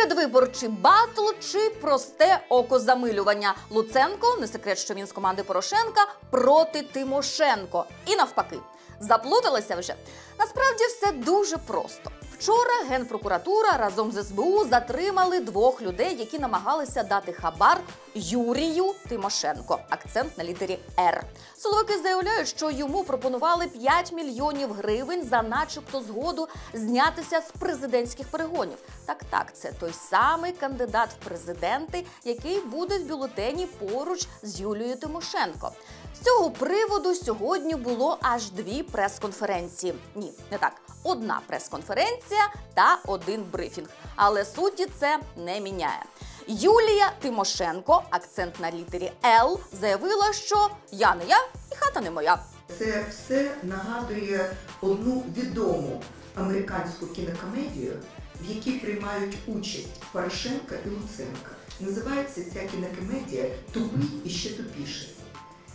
Передвиборчий батл чи просте окозамилювання. Луценко не секрет, що він з команди Порошенка проти Тимошенко. І навпаки, заплуталися вже. Насправді все дуже просто. Вчора генпрокуратура разом з СБУ затримали двох людей, які намагалися дати хабар Юрію Тимошенко. Акцент на літері Р. Силовики заявляють, що йому пропонували 5 мільйонів гривень за, начебто, згоду знятися з президентських перегонів. Так, так, це той самий кандидат в президенти, який буде в бюлетені поруч з Юлією Тимошенко. З цього приводу сьогодні було аж дві прес-конференції. Ні, не так. Одна прес-конференція та один брифінг. Але суті це не міняє. Юлія Тимошенко, акцент на літері Л, заявила, що я не я і хата не моя. Це все нагадує одну відому американську кінокомедію, в якій приймають участь Порошенка і Луценка. Називається ця кінокомедія Тупий і ще тупіший.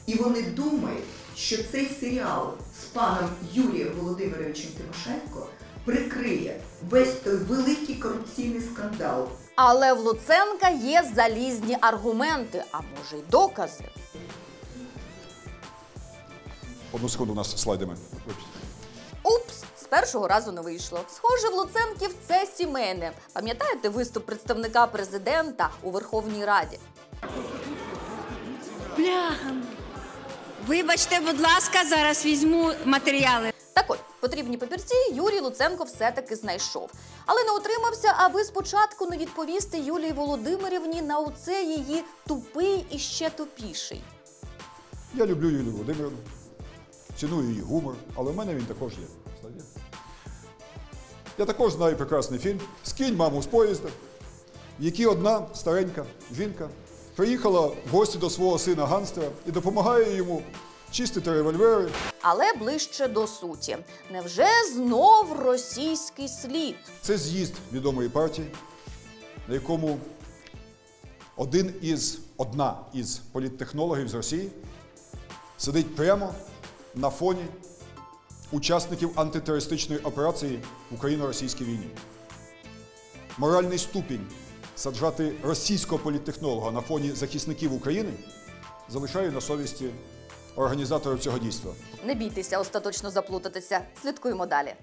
І вони думають, що цей серіал з паном Юрієм Володимировичем Тимошенко прикриє весь той великий корупційний скандал, Але в Луценка є залізні аргументи, а може й докази. Одну секунду у нас з слайдами. Упс, з першого разу не вийшло. Схоже, в Луценків це сімейне. Пам'ятаєте виступ представника президента у Верховній Раді? Бляха. Вибачте, будь ласка, зараз візьму матеріали. Потрібні папірці Юрій Луценко все-таки знайшов. Але не утримався, аби спочатку не відповісти Юлії Володимирівні на оце її тупий і ще тупіший. Я люблю Юлію Володимирівну, ціную її гумор, але в мене він також є. Я також знаю прекрасний фільм Скинь маму з поїзда, в якій одна старенька жінка приїхала в гості до свого сина Ганстера і допомагає йому чистити револьвери. Але ближче до суті. Невже знов російський слід? Це з'їзд відомої партії, на якому один із, одна із політтехнологів з Росії сидить прямо на фоні учасників антитерористичної операції в Україно-російській війні. Моральний ступінь саджати російського політтехнолога на фоні захисників України залишаю на совісті організаторів цього дійства. Не бійтеся остаточно заплутатися. Слідкуємо далі.